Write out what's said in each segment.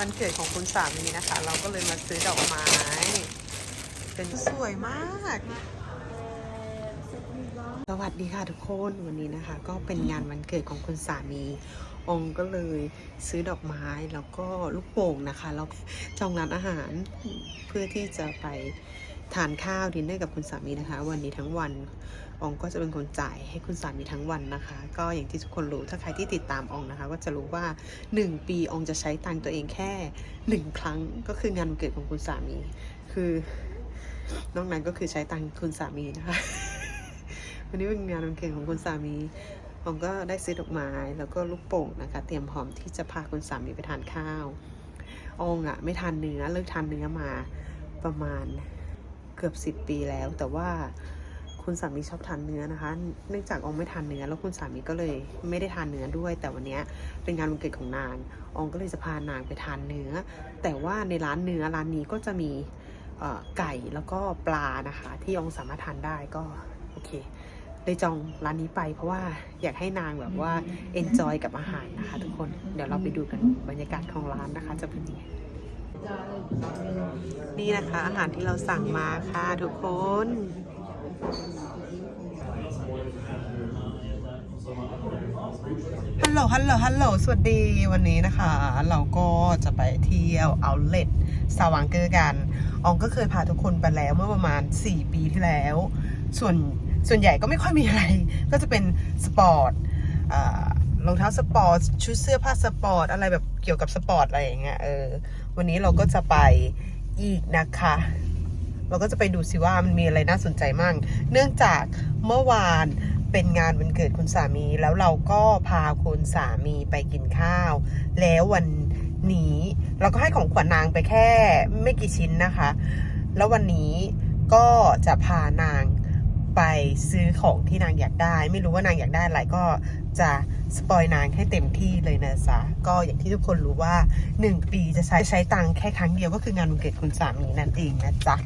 วันเกิดของคุณสามีนะคะ เราก็เลยมาซื้อดอกไม้ เป็นสวยมาก สวัสดีค่ะทุกคนวันนี้นะคะ ก็เป็นงานวันเกิดของคุณสามี องค์ก็เลยซื้อดอกไม้แล้วก็ลูกโป่งนะคะแล้วจองร้านอาหารเพื่อที่จะไป ทานข้าวดินเนอร์กับคุณสามีนะคะ วันนี้ทั้งวันองก็จะเป็นคนจ่ายให้คุณสามีทั้งวันนะคะ ก็อย่างที่ทุกคนรู้ถ้าใครที่ติดตามองนะคะ ก็จะรู้ว่า 1 ปีองจะใช้ตังค์ตัวเองแค่ 1 ครั้งก็คืองานวันเกิดของคุณสามี คือนอกนั้นก็คือใช้ตังค์คุณสามีนะคะ วันนี้เป็นงานวันเกิดของคุณสามีองก็ได้ซื้อดอกไม้แล้วก็ลูกโป่งนะคะ เตรียมพร้อมที่จะพาคุณสามีไปทานข้าวองอะไม่ทานเนื้อเลิกทานเนื้อมาประมาณ เกือบสิบปีแล้ว แต่ว่าคุณสามีชอบทานเนื้อนะคะ เนื่องจากองไม่ทานเนื้อ แล้วคุณสามีก็เลยไม่ได้ทานเนื้อด้วย แต่วันนี้เป็นงานวันเกิดของนางองก็เลยจะพานางไปทานเนื้อ แต่ว่าในร้านเนื้อร้านนี้ก็จะมีไก่แล้วก็ปลานะคะ ที่องสามารถทานได้ก็โอเคเลยจองร้านนี้ไปเพราะว่าอยากให้นางแบบว่า enjoy กับอาหารนะคะทุกคน เดี๋ยวเราไปดูกันบรรยากาศของร้านนะคะจะเป็นยังไง นี่นะคะอาหารที่เราสั่งมาค่ะทุกคน ฮัลโหล ฮัลโหล ฮัลโหล สวัสดีวันนี้นะคะ เราก็จะไปเที่ยวเอาเล t สวังเกอร์กัน อองก็เคยพาทุกคนไปแล้วเมื่อประมาณ 4 ปีที่แล้ว ส่วนส่วนใหญ่ก็ไม่ค่อยมีอะไร ก็จะเป็นสปอร์ตอ่า รองเท้าสปอร์ตชุดเสื้อผ้าสปอร์ตอะไรแบบเกี่ยวกับสปอร์ตอะไรอย่างเงี้ยเออวันนี้เราก็จะไปอีกนะคะ เราก็จะไปดูสิว่ามันมีอะไรน่าสนใจมั่ง เนื่องจากเมื่อวานเป็นงานวันเกิดคุณสามี แล้วเราก็พาคุณสามีไปกินข้าว แล้ววันนี้เราก็ให้ของขวัญนางไปแค่ไม่กี่ชิ้นนะคะ แล้ววันนี้ก็จะพานาง ไปซื้อของที่นางอยากได้ ไม่รู้ว่านางอยากได้อะไรก็จะสปอยนางให้เต็มที่เลยนะจ๊ะก็อย่างที่ทุกคนรู้ว่า 1 ปีจะใช้ใช้ตังค์แค่ครั้งเดียวก็คืองานวันเกิดคุณสามีนั่นเองนะจ๊ะ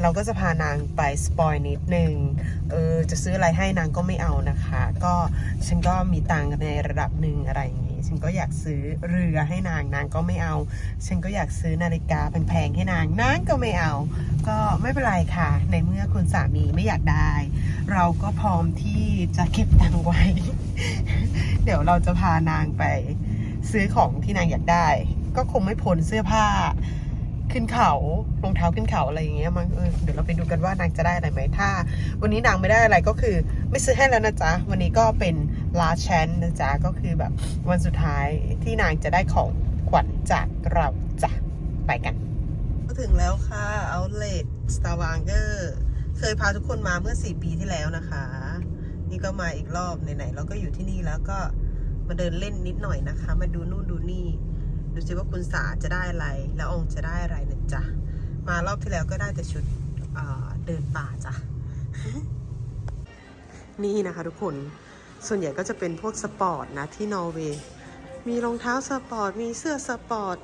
เราก็จะพานางไปสปอยนิดนึงเออจะซื้ออะไรให้นางก็ไม่เอานะคะ ก็ฉันก็มีตังค์ในระดับหนึ่งอะไรอย่างงี้ ฉันก็อยากซื้อเรือให้นางนางก็ไม่เอา ฉันก็อยากซื้อนาฬิกาแพงๆให้นางนางก็ไม่เอา ก็ไม่เป็นไรค่ะ ในเมื่อคุณสามีไม่อยากได้ เราก็พร้อมที่จะเก็บตังไว้ เดี๋ยวเราจะพานางไปซื้อของที่นางอยากได้ ก็คงไม่พ้นเสื้อผ้า ขึ้นเขารองเท้าขึ้นเขาอะไรอย่างเงี้ยมั้งเออเดี๋ยวเราไปดูกันว่านางจะได้อะไรไหมถ้า วันนี้นางไม่ได้อะไรก็คือ ไม่ซื้อให้แล้วนะจ๊ะ วันนี้ก็เป็นลาแชนนะจ๊ะก็คือแบบวันสุดท้ายที่นางจะได้ของขวัญจากเราจ้ะไปกัน ถึงแล้วค่ะ Outlet Stavanger เคยพาทุกคนมาเมื่อ 4 ปีที่แล้วนะคะ นี่ก็มาอีกรอบไหนๆเราก็อยู่ที่นี่แล้วก็มาเดินเล่นนิดหน่อยนะคะ มาดูนู่นดูนี่ ดูสิว่าคุณสาจะได้อะไร แล้วองค์จะได้อะไรนะจ๊ะ มารอบที่แล้วก็ได้แต่ชุดเเดินป่าจ้ะ นี่นะคะทุกคน ส่วนใหญ่ก็จะเป็นพวกสปอร์ตนะที่นอร์เวย์ มีรองเท้าสปอร์ต มีเสื้อสปอร์ต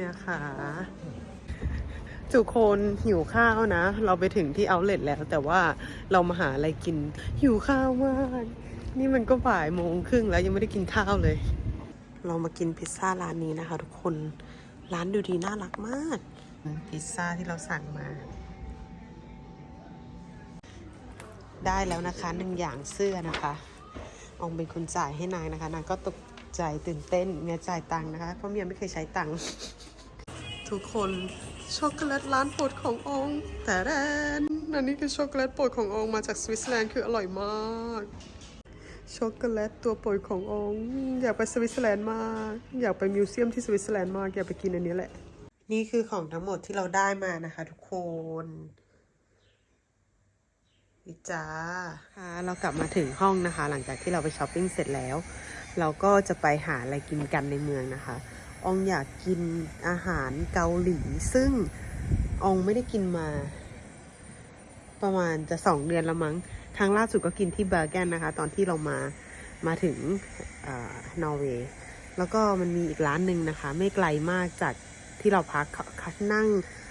นี่นะคะทุกคนหิวข้าวนะ เราไปถึงที่เอาเล t แล้ว แต่ว่าเรามาหาอะไรกิน หิวข้าวมากนี่มันก็บ่ายโมงครึ่งแล้วยังไม่ได้กินข้าวเลย เรามากินพิซซ่าร้านนี้นะคะ ทุกคนร้านดูดีน่ารักมาก พิซซ่าที่เราสั่งมา ได้แล้วนะคะหนึ่งอย่างเสื้อนะคะ องเป็นคนจ่ายให้นางนะคะนางก็ตก ใจตื่นเต้นเมียจ่ายตังค์นะคะ เพราะเมียไม่เคยใช้ตังค์ทุกคนช็อกโกแลตร้านโปรดขององค์แต่แรนอันนี้คือช็อกโกแลตโปรดขององค์มาจากสวิตเซอร์แลนด์คืออร่อยมากช็อกโกแลตตัวโปรดขององค์อยากไปสวิตเซอร์แลนด์มากอยากไปมิวเซียมที่สวิตเซอร์แลนด์มากอยากไปกินอันนี้แหละ นี่คือของทั้งหมดที่เราได้มานะคะ ทุกคน นี่จ้าค่ะเรากลับมาถึงห้องนะคะ หลังจากที่เราไปช้อปปิ้งเสร็จแล้ว เราก็จะไปหาอะไรกินกันในเมืองนะคะอองอยากกินอาหารเกาหลี ซึ่งอองไม่ได้กินมา ประมาณจะสองเดือนล้วมั้ง ครั้งล่าสุดก็กินที่เบอร์แกนนะคะ ตอนที่เรามามาถึงอนอร์เวย์แล้วก็มันมีอีกร้านหนึ่งนะคะ ไม่ไกลมากจากที่เราพักคันั่ง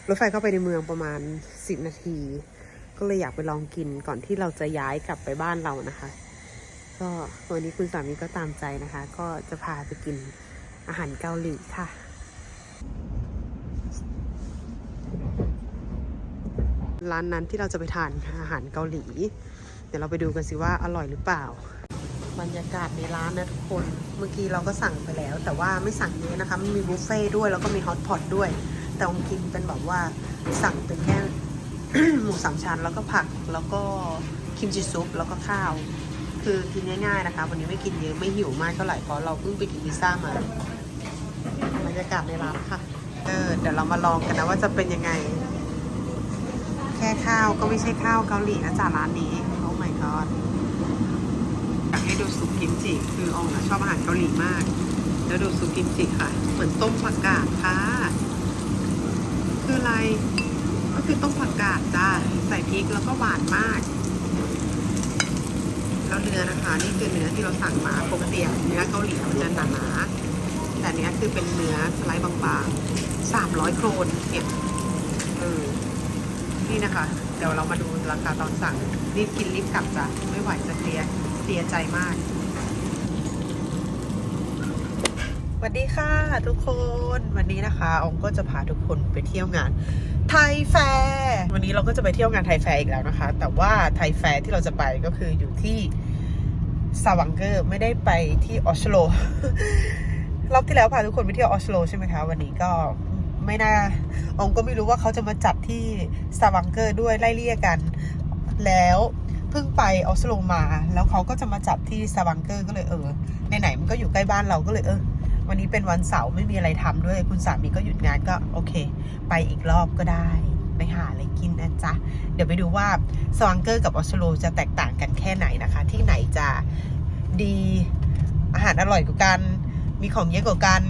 รถไฟเข้าไปในเมืองประมาณ 10 นาที ก็เลยอยากไปลองกินก่อนที่เราจะย้ายกลับไปบ้านเรานะคะ ก็วันนี้คุณสามีก็ตามใจนะคะ ก็จะพาไปกินอาหารเกาหลีค่ะร้านนั้นที่เราจะไปทานอาหารเกาหลี เดี๋ยวเราไปดูกันสิว่าอร่อยหรือเปล่า บรรยากาศในร้านนะทุกคน เมื่อกี้เราก็สั่งไปแล้ว แต่ว่าไม่สั่งเยอะนะคะมันมีบุฟเฟ่ต์ด้วยแล้วก็มีฮอตพอตด้วย แต่องกินเป็นแบบว่าสั่งเป็นแค่ หมูสามชั้นแล้วก็ผักแล้วก็คิมจิซุปแล้วก็ข้าว คือกินง่ายๆนะคะ วันนี้ไม่กินเยอะไม่หิวมากเท่าไหร่เพราะเราเพิ่งไปกินพิซซ่ามาบรรยากาศในร้านค่ะเออเดี๋ยวเรามาลองกันนะว่าจะเป็นยังไง แค่ข้าวก็ไม่ใช่ข้าวเกาหลีนะจ๊ะร้านนี้โอ้ my god อยากให้ดูซุปกิมจิคืออองอะชอบอาหารเกาหลีมาก แล้วดูซุปกิมจิค่ะ เหมือนต้มผักกาดค่ะ คืออะไร คือต้มผักกาดจ้าใส่พริกแล้วก็หวานมากแล้วเนื้อนะคะ นี่คือเนื้อที่เราสั่งมาปกติเนื้อเกาหลีมันจะหนาๆแต่เนี้ยคือเป็นเนื้อสไลด์บางๆสามร้อยโครนเนี่ยเออนี่นะคะ เดี๋ยวเรามาดูราคาตอนสั่งรีบกินรีบกลับจ้ะไม่ไหวจะเคลียร์เคลียใจมาก สวัสดีค่ะทุกคนวันนี้นะคะองก็จะพาทุกคนไปเที่ยวงานไทยแฟร์วันนี้เราก็จะไปเที่ยวงานไทยแฟร์อีกแล้วนะคะ แต่ว่าไทยแฟร์ที่เราจะไปก็คืออยู่ที่ซาวังเกอร์ไม่ได้ไปที่ออสโลรอบที่แล้วพาทุกคนไปเที่ยวออสโลใช่ไหมคะวันนี้ก็ไม่น่าองก็ไม่รู้ว่าเขาจะมาจัดที่ซาวังเกอร์ด้วยไล่เลี่ยกัน แล้วเพิ่งไปออสโลมา แล้วเขาก็จะมาจัดที่ซาวังเกอร์ก็เลยเออไหนๆมันก็อยู่ใกล้บ้านเราก็เลยเออ วันนี้เป็นวันเสาร์ไม่มีอะไรทำด้วย คุณสามีก็หยุดงานก็โอเค ไปอีกรอบก็ได้ไปหาอะไรกินนะจ๊ะ เดี๋ยวไปดูว่าสวังเกอร์กับออสโลจะแตกต่างกันแค่ไหนนะคะ ที่ไหนจะดีอาหารอร่อยกว่ากัน มีของเยอะกว่ากัน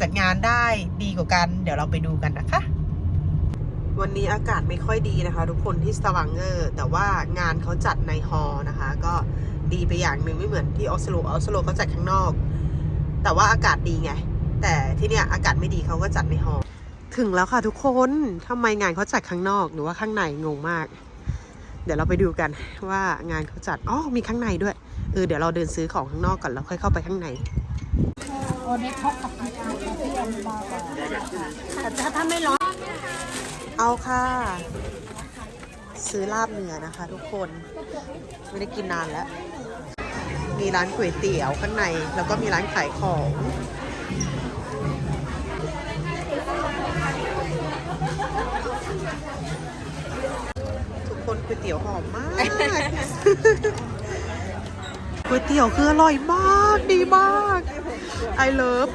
จัดงานได้ดีกว่ากัน เดี๋ยวเราไปดูกันนะคะ วันนี้อากาศไม่ค่อยดีนะคะ ทุกคนที่สวังเกอร์แต่ว่างานเขาจัดในฮอล์นะคะ ก็ดีไปอย่างหนึ่งไม่เหมือนที่ออสโลออสโลเขาจัดข้างนอก แต่ว่าอากาศดีไง แต่ที่เนี่ยอากาศไม่ดีเขาก็จัดในหอถึงแล้วค่ะทุกคนทำไมงานเขาจัดข้างนอกหรือว่าข้างในงงมาก เดี๋ยวเราไปดูกันว่างานเขาจัดอ๋อมีข้างในด้วยเออเดี๋ยวเราเดินซื้อของข้างนอกก่อนแล้วค่อยเข้าไปข้างในโอเน็ตท็อปกับพี่แอมบาร์แต่ถ้าถ้าไม่ร้อนเอาค่ะ ซื้อลาบเนื้อนะคะทุกคน ไม่ได้กินนานแล้ว มีร้านก๋วยเตี๋ยวข้างใน แล้วก็มีร้านขายของ ทุกคนก๋วยเตี๋ยวหอมมาก ก๋วยเตี๋ยวคืออร่อยมาก ดีมาก I love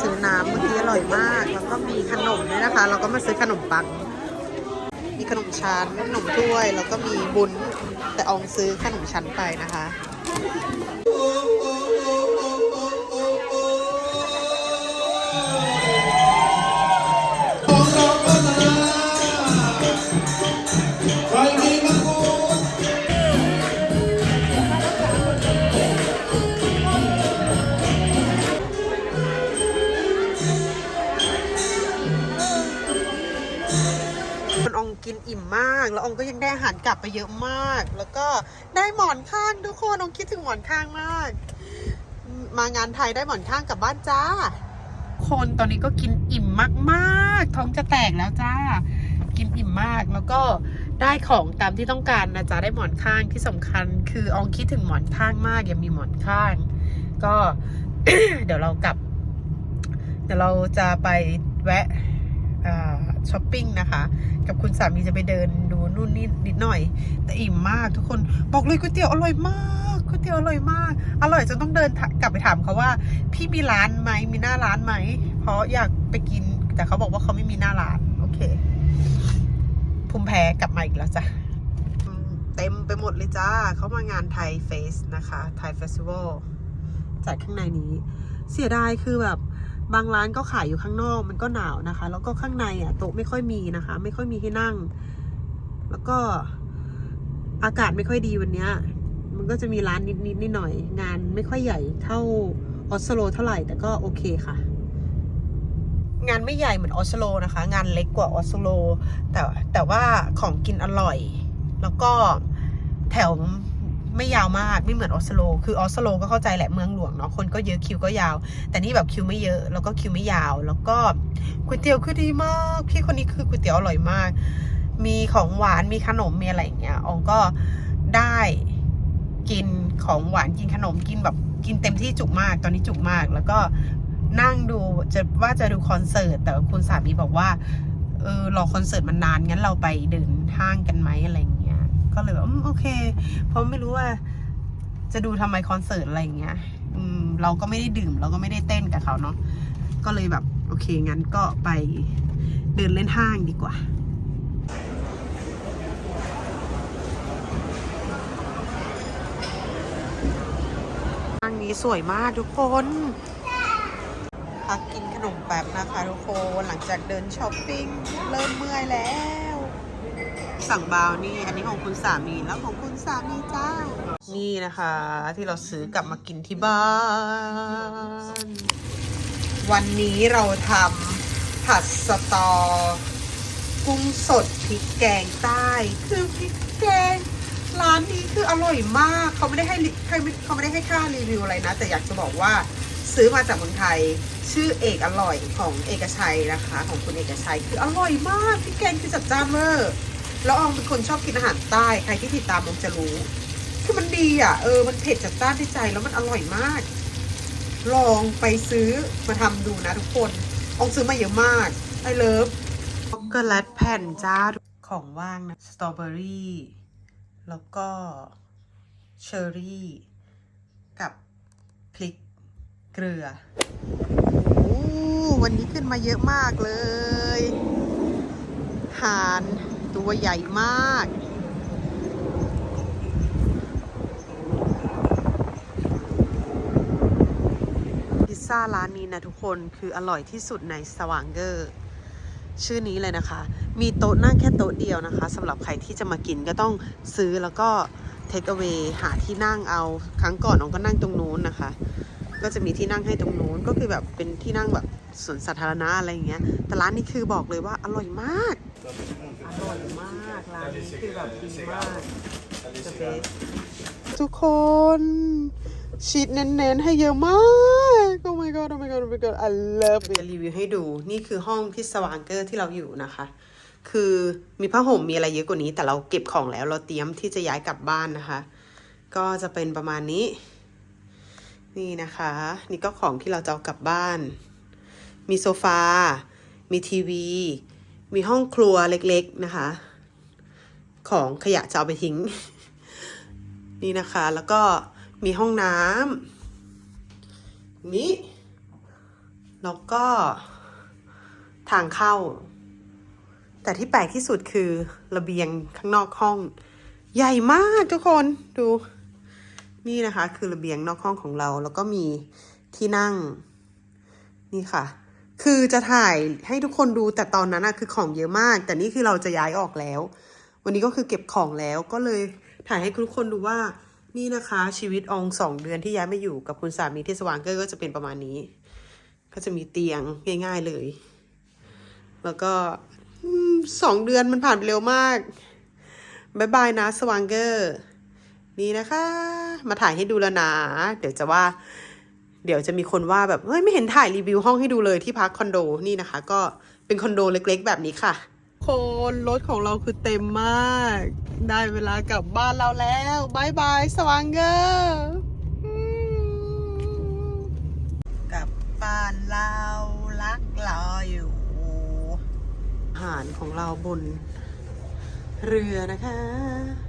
ซื้อน้ำเมื่อกี้อร่อยมาก แล้วก็มีขนมด้วยนะคะ เราก็มาซื้อขนมปังมี ขนมชั้นขนมถ้วย แล้วก็มีบุญแต่อองซื้อขนมชั้นไปนะคะากแล้วองก็ยังได้อาหารกลับไปเยอะมาก แล้วก็ได้หมอนข้างทุกคนองคิดถึงหมอนข้างมาก มางานไทยได้หมอนข้างกลับบ้านจ้า คนตอนนี้ก็กินอิ่มมากๆ ท้องจะแตกแล้วจ้า กินอิ่มมากแล้วก็ได้ของตามที่ต้องการนะจ๊ะได้หมอนข้างที่สำคัญ คือองคิดถึงหมอนข้างมากยังมีหมอนข้าง ก็เดี๋ยวเรากลับ เดี๋ยวเราจะไปแวะช้อปปิ้งนะคะ กับคุณสามีจะไปเดินดูนู่นนี่นิดหน่อย แต่อิ่มมากทุกคนบอกเลยก๋วยเตี๋ยวอร่อยมากก๋วยเตี๋ยวอร่อยมาก อร่อยจนต้องเดินกลับไปถามเขาว่า พี่มีร้านไหมมีหน้าร้านไหมเพราะอยากไปกิน แต่เขาบอกว่าเขาไม่มีหน้าร้านโอเคภูมิแพ้กลับมาอีกแล้วจ้ะเต็มไปหมดเลยจ้าเขามางานไทยเฟสนะคะไทยเฟสติวัลจัดข้างในนี้ เสียดายคือแบบ บางร้านก็ขายอยู่ข้างนอกมันก็หนาวนะคะ แล้วก็ข้างในอะโต๊ะไม่ค่อยมีนะคะ ไม่ค่อยมีให้นั่ง แล้วก็อากาศไม่ค่อยดีวันเนี้ย มันก็จะมีร้านนิดนิดนิดหน่อย งานไม่ค่อยใหญ่เท่าออสโลเท่าไหร่ แต่ก็โอเคค่ะ งานไม่ใหญ่เหมือนออสโลนะคะ งานเล็กกว่าออสโลแต่แต่ว่าของกินอร่อย แล้วก็แถว ไม่ยาวมากไม่เหมือนออสโล คือออสโลก็เข้าใจแหละเมืองหลวงเนาะคนก็เยอะคิวก็ยาว แต่นี่แบบคิวไม่เยอะ แล้วก็คิวไม่ยาว แล้วก็ก๋วยเตี๋ยวคือดีมากพี่คนนี้คือก๋วยเตี๋ยวอร่อยมาก มีของหวานมีขนมมีอะไรอย่างเงี้ยอองก็ได้กินของหวานกินขนมกินแบบกินเต็มที่จุกมาก ตอนนี้จุกมาก แล้วก็นั่งดูจะว่าจะดูคอนเสิร์ตแต่คุณสามีบอกว่าเออรอคอนเสิร์ตมันนานงั้นเราไปเดินห้างกันไหมอะไรอย่างเงี้ย ก็เลยแบบโอเค เพราะไม่รู้ว่า จะดูทำไมคอนเสิร์ตอะไรอย่างเงี้ยอืมเราก็ไม่ได้ดื่ม เราก็ไม่ได้เต้นกับเขาเนาะก็เลยแบบโอเคงั้นก็ไปเดินเล่นห้างดีกว่าห้างนี้สวยมากทุกคนพักกินขนมแป๊บนะคะทุกคน หลังจากเดินช้อปปิ้งเริ่มเมื่อยแล้ว สั่งบาวนี่ อันนี้ของคุณสามีแล้วของคุณสามีจ้า นี่นะคะ ที่เราซื้อกลับมากินที่บ้าน วันนี้เราทำผัดสตอ กุ้งสดพริกแกงใต้ คือพริกแกงร้านนี้คืออร่อยมากเขาไม่ได้ให้เขาไม่ได้ให้ค่ารีวิวอะไรนะ แต่อยากจะบอกว่าซื้อมาจากเมืองไทย ชื่อเอกอร่อยของเอกชัยนะคะ ของคุณเอกชัยคืออร่อยมากพริกแกงคือจัดจ้านเวอร์ แล้วอองเป็นคนชอบกินอาหารใต้ใครที่ติดตามอองจะรู้ คือมันดีอะเออมันเผ็ดจัดจ้านที่ใจแล้วมันอร่อยมาก ลองไปซื้อมาทำดูนะทุกคนอองซื้อมาเยอะมากไอเลิฟช็อกโกแลตแผ่นจ้าของว่างนะสตรอเบอรี่แล้วก็เชอร์รี่ กับพริกเกลือวันนี้ขึ้นมาเยอะมากเลย หาน ตัวใหญ่มาก พิซซ่าร้านนี้นะทุกคนคืออร่อยที่สุดในสว่างเกอร์ชื่อนี้เลยนะคะ มีโต๊ะนั่งแค่โต๊ะเดียวนะคะสำหรับใครที่จะมากินก็ต้องซื้อแล้วก็เทคเอา a y หาที่นั่งเอา ครั้งก่อนน้องก็นั่งตรงนู้นนะคะ ก็จะมีที่นั่งให้ตรงนู้นก็คือแบบเป็นที่นั่งแบบสวนสาธารณะอะไรอย่างเงี้ย แต่ร้านนี้คือบอกเลยว่าอร่อยมาก อร่อยมากร้านนี้คือแบบดีมาก The best ทุกคนชีสเน้นๆให้เยอะมาก Oh my god Oh my god Oh my god I love it จะรีวิวให้ดูนี่คือห้องที่สว่างเกอร์ที่เราอยู่นะคะ คือมีผ้าห่มมีอะไรเยอะกว่านี้ แต่เราเก็บของแล้วเราเตรียมที่จะย้ายกลับบ้านนะคะ ก็จะเป็นประมาณนี้ นี่นะคะ นี่ก็ของที่เราจะเอากลับบ้าน มีโซฟา มีทีวี มีห้องครัวเล็กๆนะคะ ของขยะจะเอาไปทิ้ง นี่นะคะ แล้วก็มีห้องน้ำนี้ แล้วก็ทางเข้า แต่ที่แปลกที่สุดคือระเบียงข้างนอกห้อง ใหญ่มากทุกคนดู นี่นะคะ คือระเบียงนอกห้องของเรา แล้วก็มีที่นั่ง นี่ค่ะ คือจะถ่ายให้ทุกคนดูแต่ตอนนั้นอะคือของเยอะมาก แต่นี่คือเราจะย้ายออกแล้ว วันนี้ก็คือเก็บของแล้วก็เลยถ่ายให้ทุกคนดูว่านี่นะคะ ชีวิตองสองเดือนที่ย้ายมาอยู่กับคุณสามีที่สว่างเกอร์ก็จะเป็นประมาณนี้ ก็จะมีเตียงง่าย ๆเลย แล้วก็สองเดือนมันผ่านไปเร็วมากบายบายนะสว่างเกอร์นี่นะคะ มาถ่ายให้ดูแล้วนะ เดี๋ยวจะว่า เดี๋ยวจะมีคนว่าแบบเฮ้ยไม่เห็นถ่ายรีวิวห้องให้ดูเลยที่พักคอนโดนี่นะคะ ก็เป็นคอนโดเล็กๆ แบบนี้ค่ะ คนรถของเราคือเต็มมาก ได้เวลากลับบ้านเราแล้วบายบายสว่างเกอร์อืมกลับบ้านเรารักรออยู่อาหารของเราบนเรือนะคะ